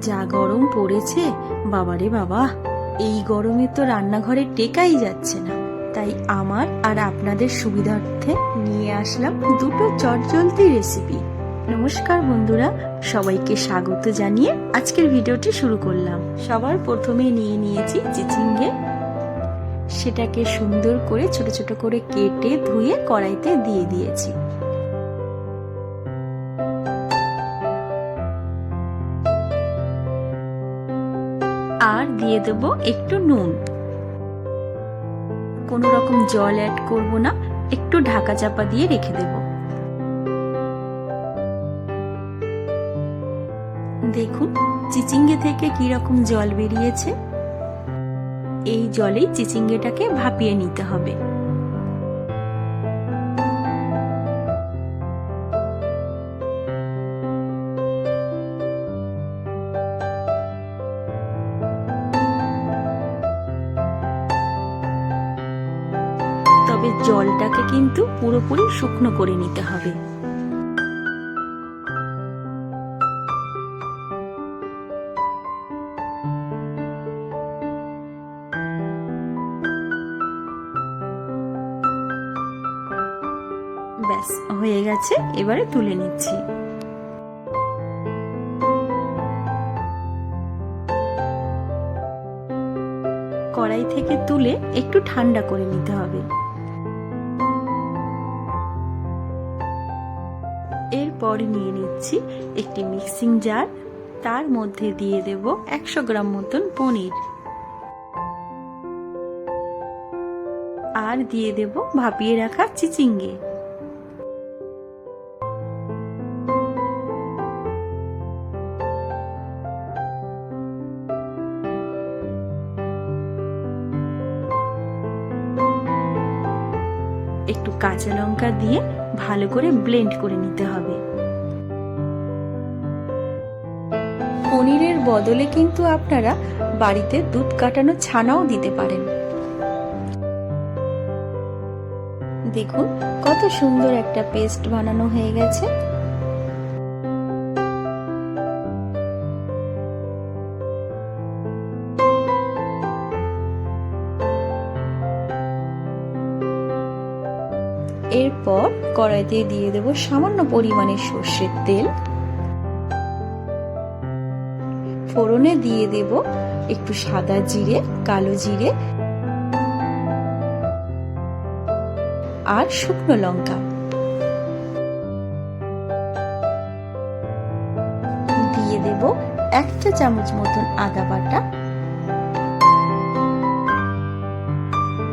যা গরম পড়েছে, বাবারে বাবা। এই গরমে তো রান্নাঘরে টেকাই যাচ্ছে না। তাই আমার আর আপনাদের সুবিধার্থে নিয়ে আসলাম দুটো চটজলদি রেসিপি নমস্কার বন্ধুরা, সবাইকে স্বাগত জানিয়ে আজকের ভিডিওটি শুরু করলাম। সবার প্রথমে নিয়ে নিয়েছি চিচিঙ্গে। সেটাকে সুন্দর করে ছোট ছোট করে কেটে ধুয়ে কড়াইতে দিয়ে দিয়েছি। আর দিয়ে দেব একটু নুন। কোনো রকম জল অ্যাড করব না, একটু ঢাকা চাপা দিয়ে রেখে দেব। দেখুন, চিচিঙ্গে থেকে কি রকম জল বেরিয়েছে। এই জলেই চিচিঙ্গেটাকে ভাপিয়ে নিতে হবে। জলটাকে কিন্তু পুরোপুরি শুকনো করে নিতে হবে। ব্যাস, হয়ে গেছে, এবারে তুলে নিচ্ছি। কড়াই থেকে তুলে একটু ঠান্ডা করে নিতে হবে। এরপর নিয়ে নিচ্ছি একটি মিক্সিং জার। তার মধ্যে দিয়ে দেব একশো গ্রাম মতন পনির। আর দিয়ে দেব ভাপিয়ে রাখা চিচিঙ্গে। একটু কাঁচা লঙ্কা দিয়ে ভালো করে ব্লেন্ড করে নিতে হবে। পনিরের বদলে কিন্তু আপনারা বাড়িতে দুধ কাটানো ছানাও দিতে পারেন। দেখুন, কত সুন্দর একটা পেস্ট বানানো হয়ে গেছে। এরপর কড়াইতে দিয়ে দেব সামান্য পরিমাণে সর্ষের তেল। ফোড়নে দিয়ে দেব একটু সাদা জিরে, কালো জিরে আর শুকনো লঙ্কা। দিয়ে দেব একটা চামচ মতন আদা বাটা।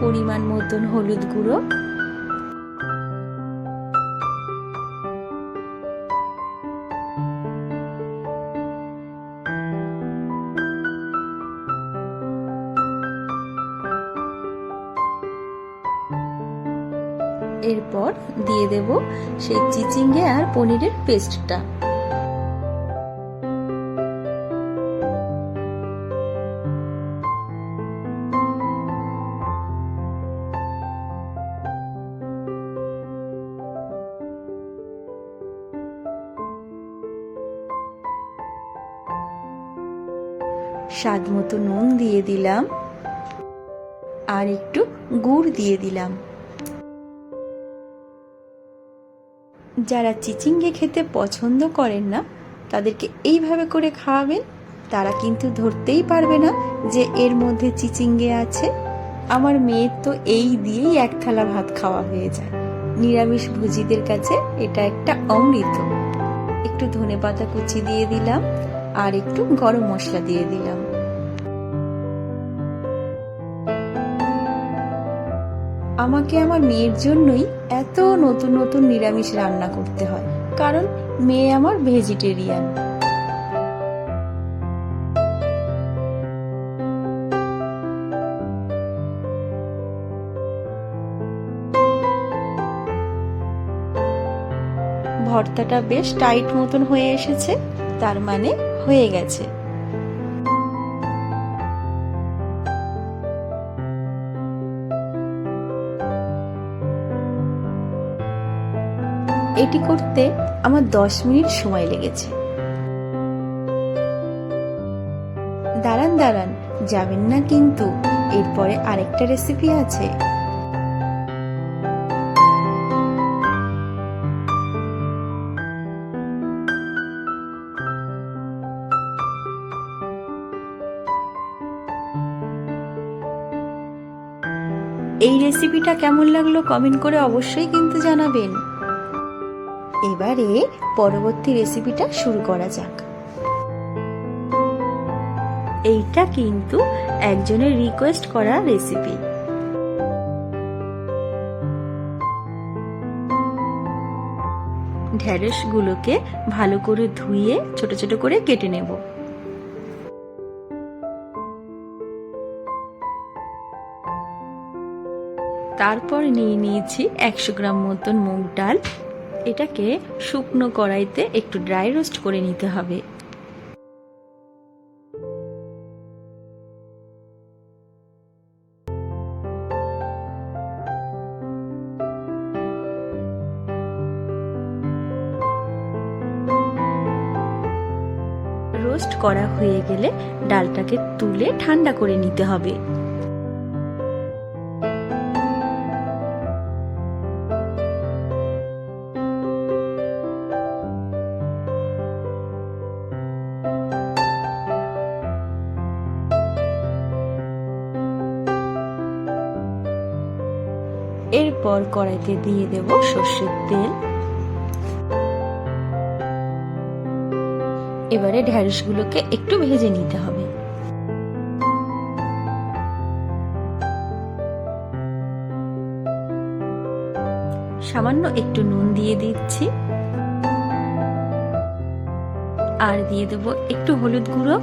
পরিমাণ মতন হলুদ গুঁড়ো। এরপর দিয়ে দেব সেই চিচিঙ্গে আর পনিরের পেস্টটা। স্বাদ মতো নুন দিয়ে দিলাম আর একটু গুড় দিয়ে দিলাম। যারা চিচিঙ্গে খেতে পছন্দ করেন না, তাদেরকে এইভাবে করে খাওয়াবেন, তারা কিন্তু ধরতেই পারবে না যে এর মধ্যে চিচিঙ্গে আছে। আমার মেয়ের তো এই দিয়েই এক থালা ভাত খাওয়া হয়ে যায়। নিরামিষ ভুজিদের কাছে এটা একটা অমৃত। একটু ধনে পাতা কুচি দিয়ে দিলাম, আর একটু গরম মশলা দিয়ে দিলাম। আমাকে আমার মেয়ের জন্যই এত নতুন নতুন নিরামিষ রান্না করতে হয়। কারণ মেয়ে আমার ভেজিটেরিয়ান। ভর্তাটা বেশ টাইট মতন হয়ে এসেছে, তার মানে হয়ে গেছে। এটি করতে আমার দশ মিনিট সময় লেগেছে। দাঁড়ান দাঁড়ান, যাবেন না কিন্তু। এরপরে আরেকটা রেসিপি আছে। এই রেসিপিটা কেমন লাগল কমেন্ট করে অবশ্যই কিন্তু জানাবেন। এবারে পরবর্তী রেসিপিটা শুরু করা যাক। এইটা কিন্তু একজনের রিকোয়েস্ট করা রেসিপি ঢ্যাঁড়সগুলোকে ভালো করে ধুয়ে ছোট ছোট করে কেটে নেব। তারপর নিয়ে নিয়েছি একশো গ্রাম মতন মুগ ডাল। এটাকে শুকনো কড়াইতে একটু ড্রাই রোস্ট করে নিতে হবে। রোস্ট করা হয়ে গেলে ডালটাকে তুলে ঠান্ডা করে নিতে হবে। এরপর কড়াইতে দিয়ে দেব সর্ষের তেল। এবারে ঢ্যাঁড়সগুলোকে একটু ভেজে নিতে হবে। সামান্য একটু নুন দিয়ে দিচ্ছি। আর দিয়ে দেব একটু হলুদ গুঁড়ো।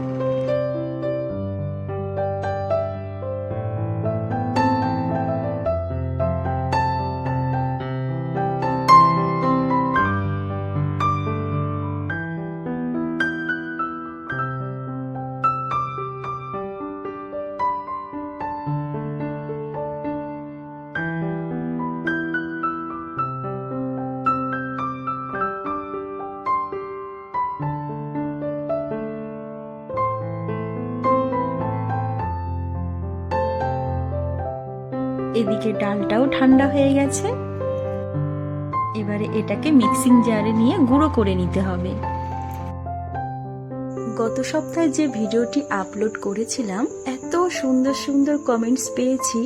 এদিকে ডালটাও ঠান্ডা হয়ে গেছে। এবারে এটাকে মিক্সিং জারে নিয়ে গুঁড়ো করে নিতে হবে। গত সপ্তাহে যে ভিডিওটি আপলোড করেছিলাম, এত সুন্দর সুন্দর কমেন্টস পেয়েছি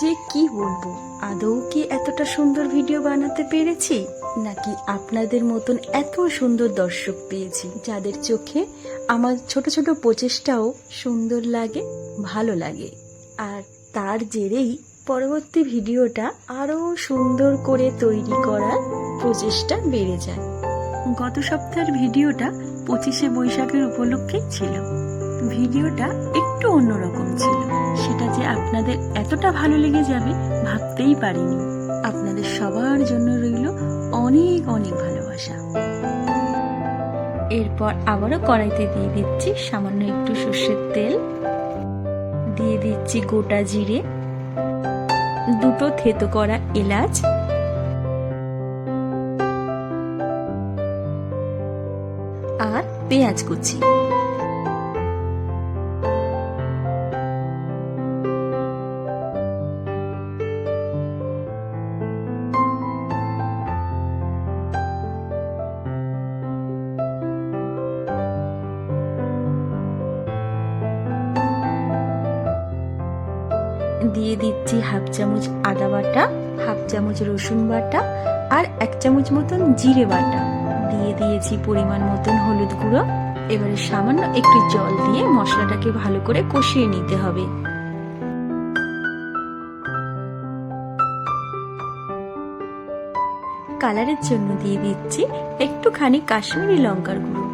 যে কি বলব? আদৌ কি এতটা সুন্দর ভিডিও বানাতে পেরেছি? নাকি আপনাদের মতন এত সুন্দর দর্শক পেয়েছি, যাদের চোখে আমার ছোট ছোট প্রচেষ্টাও সুন্দর লাগে, ভালো লাগে? আর তার জেরেই পরবর্তী ভিডিওটা আরও সুন্দর করে তৈরি করার প্রচেষ্টা বেড়ে যায়। গত সপ্তাহের ভিডিওটা পঁচিশে বৈশাখের উপলক্ষেই ছিল। ভিডিওটা একটু অন্যরকম ছিল। সেটা যে আপনাদের এতটা ভালো লেগে যাবে ভাবতেই পারিনি। আপনাদের সবার জন্য রইল অনেক অনেক ভালোবাসা। এরপর আবারও কড়াইতে দিয়ে দিচ্ছি সামান্য একটু সর্ষের তেল। দিয়ে দিচ্ছি গোটা জিরে। দুটো থেতো করা এলাচ। আর পেঁয়াজ কুচি। দিয়ে দিচ্ছি হাফ চামচ আদা বাটা, হাফ চামচ রসুন বাটা আর এক চামচ মতন জিরে বাটা। দিয়ে দিয়েছি পরিমাণ মতন হলুদ গুঁড়ো। এবারে সামান্য একটু জল দিয়ে মশলাটাকে ভালো করে কষিয়ে নিতে হবে। কালারের জন্য দিয়ে দিচ্ছি একটুখানি কাশ্মীরি লঙ্কার গুঁড়ো।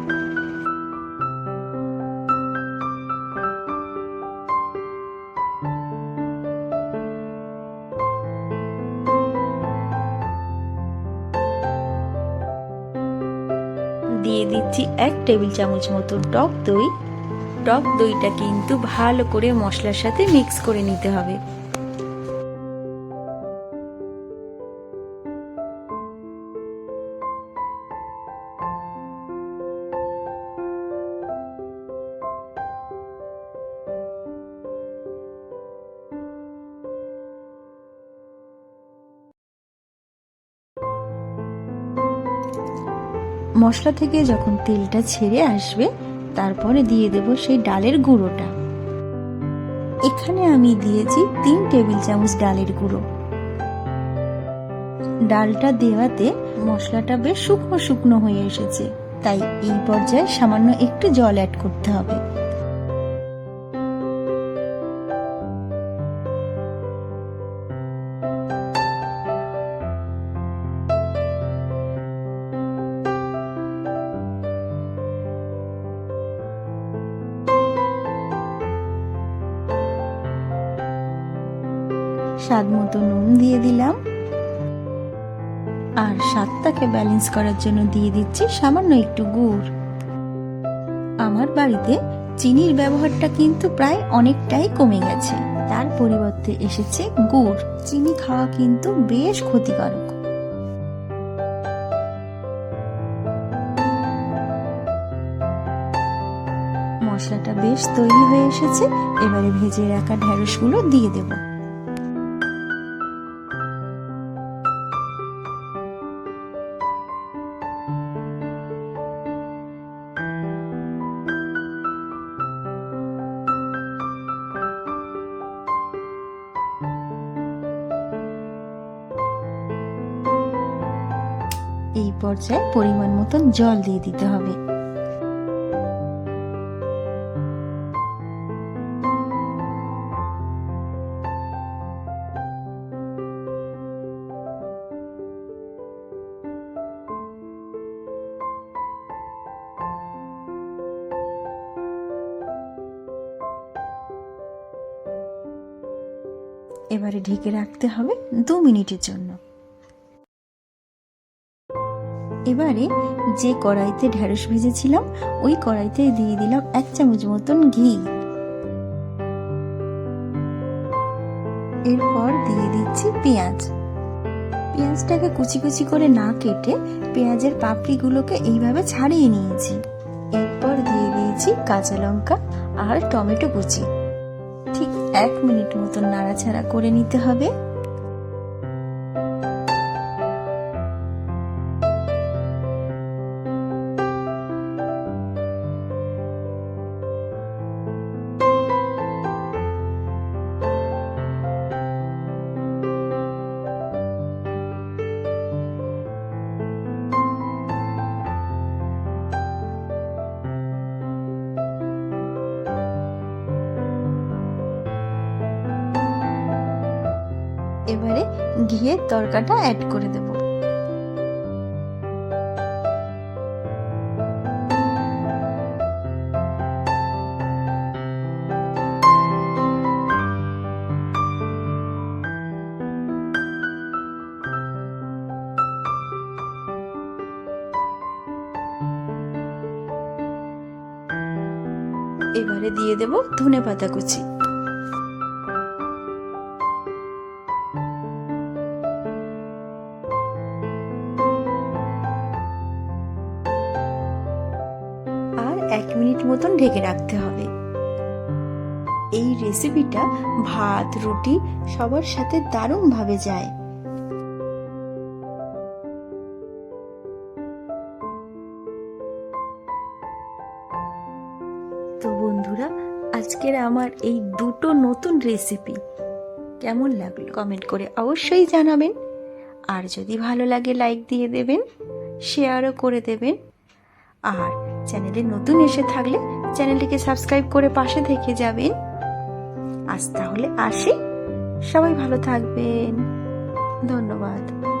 দিচ্ছি এক টেবিল চামচ মতো টক দই। টক দইটা কিন্তু ভালো করে মশলার সাথে মিক্স করে নিতে হবে। মশলা থেকে যখন তেলটা ছেড়ে আসবে, তারপরে দিয়ে দেব সেই ডালের গুঁড়োটা। এখানে আমি দিয়েছি তিন টেবিল চামচ ডালের গুঁড়ো। ডালটা দেওয়াতে মশলাটা বেশ শুকনো শুকনো হয়ে এসেছে, তাই এই পর্যায়ে সামান্য একটু জল অ্যাড করতে হবে। স্বাদ মতো নুন দিয়ে দিলাম। আর স্বাদটাকে ব্যালেন্স করার জন্য দিয়ে দিচ্ছি সামান্য একটু গুড়। আমার বাড়িতে চিনির ব্যবহারটা কিন্তু প্রায় অনেকটাই কমে গেছে। তার পরিবর্তে এসেছে গুড়। চিনি খাওয়া কিন্তু বেশ ক্ষতিকারক। মশলাটা বেশ তৈরি হয়ে এসেছে। এবারে ভেজে রাখা ঢ্যাঁড়সগুলো দিয়ে দেবো। পর্যায়ে পরিমাণ মতন জল দিয়ে দিতে হবে। এবারে ঢেকে রাখতে হবে দু মিনিটের জন্য। এবারে যে কড়াইতে ঢেঁড়স ভেজেছিলাম, ওই কড়াইতে দিয়ে দিলাম এক চামচ মতন ঘি। এরপর দিয়ে দিচ্ছি পেঁয়াজ। পেঁয়াজটাকে কুচি কুচি করে না কেটে পেঁয়াজের পাপড়িগুলোকে এইভাবে ছাড়িয়ে নিয়েছি। এরপর দিয়ে দিয়েছি কাঁচা লঙ্কা আর টমেটো কুচি। ঠিক এক মিনিট মতন নাড়াচাড়া করে নিতে হবে। এবারে ঘিয়ের তরকাটা অ্যাড করে দেব। এবারে দিয়ে দেব ধনে পাতা কুচি। মতন ঢেকে রাখতে হবে। এই রেসিপিটা ভাত, রুটি সবার সাথে দারুণভাবে যায়। তো বন্ধুরা, আজকের আমার এই দুটো নতুন রেসিপি কেমন লাগল? কমেন্ট করে অবশ্যই জানাবেন। আর যদি ভালো লাগে লাইক দিয়ে দেবেন শেয়ারও করে দেবেন। আর চ্যানেলে নতুন এসে থাকলে চ্যানেলটিকে সাবস্ক্রাইব করে পাশে থেকে যাবেন। আজ তাহলে আসি। সবাই ভালো থাকবেন। ধন্যবাদ।